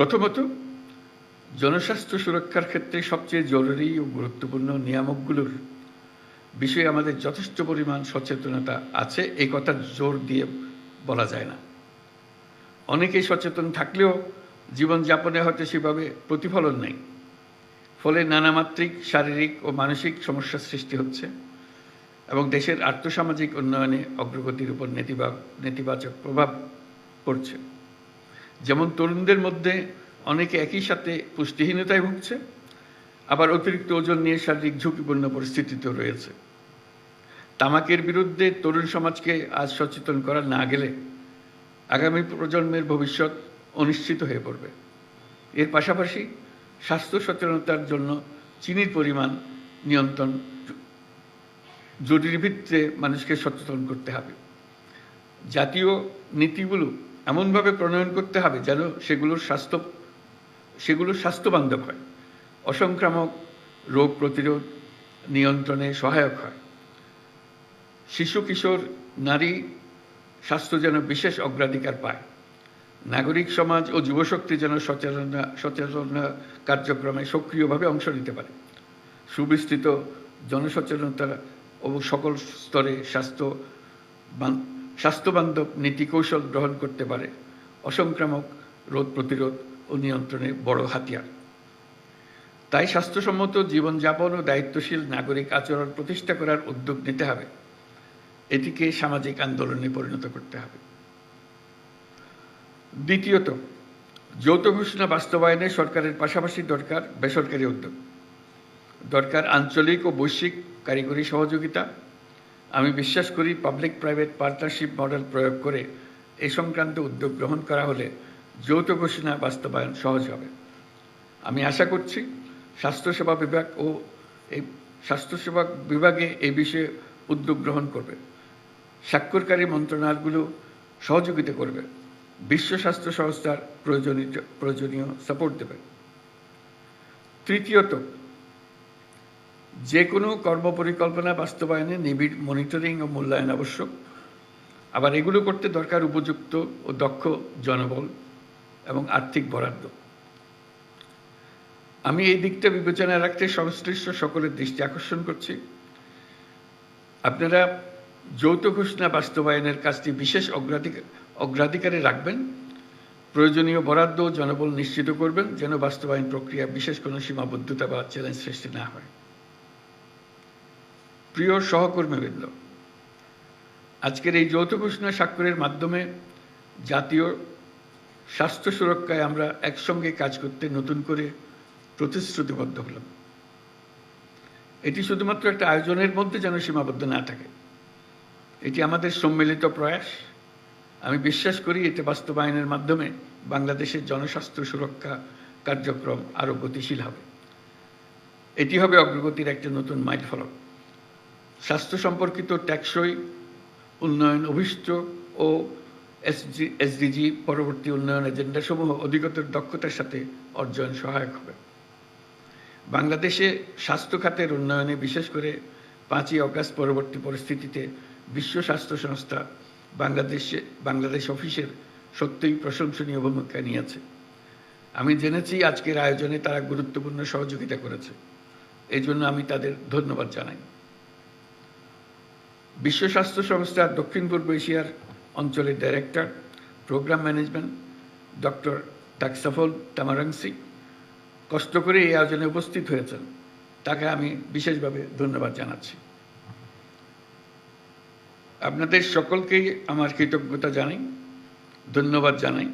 প্রথমত, জনস্বাস্থ্য সুরক্ষার ক্ষেত্রে সবচেয়ে জরুরি ও গুরুত্বপূর্ণ নিয়ামকগুলোর বিষয়ে আমাদের যথেষ্ট পরিমাণ সচেতনতা আছে, এই কথা জোর দিয়ে বলা যায় না। অনেকেই সচেতন থাকলেও জীবনযাপনে হয়তো সেভাবে প্রতিফলন নেই। ফলে নানামাত্রিক শারীরিক ও মানসিক সমস্যার সৃষ্টি হচ্ছে এবং দেশের আর্থসামাজিক উন্নয়নে অগ্রগতির উপর নেতিবাচক প্রভাব পড়ছে। যেমন তরুণদের মধ্যে অনেকে একই সাথে পুষ্টিহীনতায় ভুগছে, আবার অতিরিক্ত ওজন নিয়ে শারীরিক ঝুঁকিপূর্ণ পরিস্থিতিতেও রয়েছে। তামাকের বিরুদ্ধে তরুণ সমাজকে আজ সচেতন করা না গেলে আগামী প্রজন্মের ভবিষ্যৎ অনিশ্চিত হয়ে পড়বে। এর পাশাপাশি স্বাস্থ্য সচেতনতার জন্য চিনির পরিমাণ নিয়ন্ত্রণ জরুরি ভিত্তিতে মানুষকে সচেতন করতে হবে। জাতীয় নীতিগুলো এমনভাবে প্রণয়ন করতে হবে যেন সেগুলোর স্বাস্থ্য, সেগুলো স্বাস্থ্যবান্ধব হয়। অসংক্রামক রোগ প্রতিরোধ নিয়ন্ত্রণে সহায়ক হয়। শিশু, কিশোর, নারী স্বাস্থ্য যেন বিশেষ অগ্রাধিকার পায়। নাগরিক সমাজ ও যুবশক্তি যেন সচেতনা সচেতনা কার্যক্রমে সক্রিয়ভাবে অংশ নিতে পারে। সুবিস্তৃত জনসচেতনতা ও সকল স্তরে স্বাস্থ্য স্বাস্থ্যবান্ধব নীতি কৌশল গ্রহণ করতে পারে। অসংক্রামক রোগ প্রতিরোধ ও নিয়ন্ত্রণে বড় হাতিয়ার। তাই স্বাস্থ্যসম্মত জীবনযাপন ও দায়িত্বশীল নাগরিক আচরণ প্রতিষ্ঠা করার উদ্যোগ নিতে হবে। এটিকে সামাজিক আন্দোলনে পরিণত করতে হবে। দ্বিতীয়ত, যৌথ ঘোষণা বাস্তবায়নে সরকারের পাশাপাশি দরকার বেসরকারি উদ্যোগ। দরকার আঞ্চলিক ও বৈশ্বিক কারিগরি সহযোগিতা আমি বিশ্বাস করি পাবলিক প্রাইভেট পার্টনারশিপ মডেল প্রয়োগ করে এই সংক্রান্ত উদ্যোগ গ্রহণ করা হলে যৌথ ঘোষণা বাস্তবায়ন সহজ হবে। আমি আশা করছি স্বাস্থ্যসেবা বিভাগ ও এই স্বাস্থ্যসেবা বিভাগে এই বিষয়ে উদ্যোগ গ্রহণ করবে। স্বাক্ষরকারী মন্ত্রণালয়গুলো সহযোগিতা করবে। বিশ্ব স্বাস্থ্য সংস্থার প্রয়োজনীয় প্রয়োজনীয় সাপোর্ট দেবে। তৃতীয়ত যে কোনো কর্মপরিকল্পনা, বাস্তবায়নে নিবিড় মনিটরিং ও মূল্যায়ন আবশ্যক। আবার এগুলো করতে দরকার উপযুক্ত ও দক্ষ জনবল এবং আর্থিক বরাদ্দ। আমি এই দিকটা বিবেচনায় রাখতে সংশ্লিষ্ট সকলের দৃষ্টি আকর্ষণ করছি। আপনারা যৌথ ঘোষণা বাস্তবায়নের কাজটি বিশেষ অগ্রাধিকার অগ্রাধিকারে রাখবেন। প্রয়োজনীয় বরাদ্দ জনবল নিশ্চিত করবেন যেন বাস্তবায়ন প্রক্রিয়া বিশেষ কোনো সীমাবদ্ধতা বা চ্যালেঞ্জ সৃষ্টি না হয়। প্রিয় সহকর্মীবৃন্দ, আজকের এই যৌথ ঘোষণা স্বাক্ষরের মাধ্যমে জাতীয় স্বাস্থ্য সুরক্ষায় আমরা একসঙ্গে কাজ করতে নতুন করে প্রতিশ্রুতিবদ্ধ হলাম। এটি শুধুমাত্র একটা আয়োজনের মধ্যে যেন সীমাবদ্ধ না থাকে। এটি আমাদের সম্মিলিত প্রয়াস। আমি বিশ্বাস করি এতে বাস্তবায়নের মাধ্যমে বাংলাদেশের জনস্বাস্থ্য সুরক্ষা কার্যক্রম আরও গতিশীল হবে। এটি হবে অগ্রগতির একটা নতুন মাইল ফলক স্বাস্থ্য সম্পর্কিত ট্যাক্সই উন্নয়ন অভিষ্ট ও এসজি এসডিজি পরবর্তী উন্নয়ন এজেন্ডাসমূহ অধিকতর দক্ষতার সাথে অর্জন সহায়ক হবে। বাংলাদেশে স্বাস্থ্য খাতের উন্নয়নে বিশেষ করে পাঁচই অগাস্ট পরবর্তী পরিস্থিতিতে বিশ্ব স্বাস্থ্য সংস্থা বাংলাদেশে, বাংলাদেশ অফিসের সত্যিই প্রশংসনীয় ভূমিকা নিয়েছে। আমি জেনেছি আজকের আয়োজনে তারা গুরুত্বপূর্ণ সহযোগিতা করেছে। এই জন্য আমি তাদের ধন্যবাদ জানাই। বিশ্ব স্বাস্থ্য সংস্থার দক্ষিণ পূর্ব এশিয়ার অঞ্চলের director programme management doctor Thaksaphon Thamarangsi কষ্ট করে এই আয়োজনে উপস্থিত হয়েছেন। তাকে আমি বিশেষভাবে ধন্যবাদ জানাচ্ছি। আপনাদের সকলকেই আমার কৃতজ্ঞতা জানাই, ধন্যবাদ জানাই।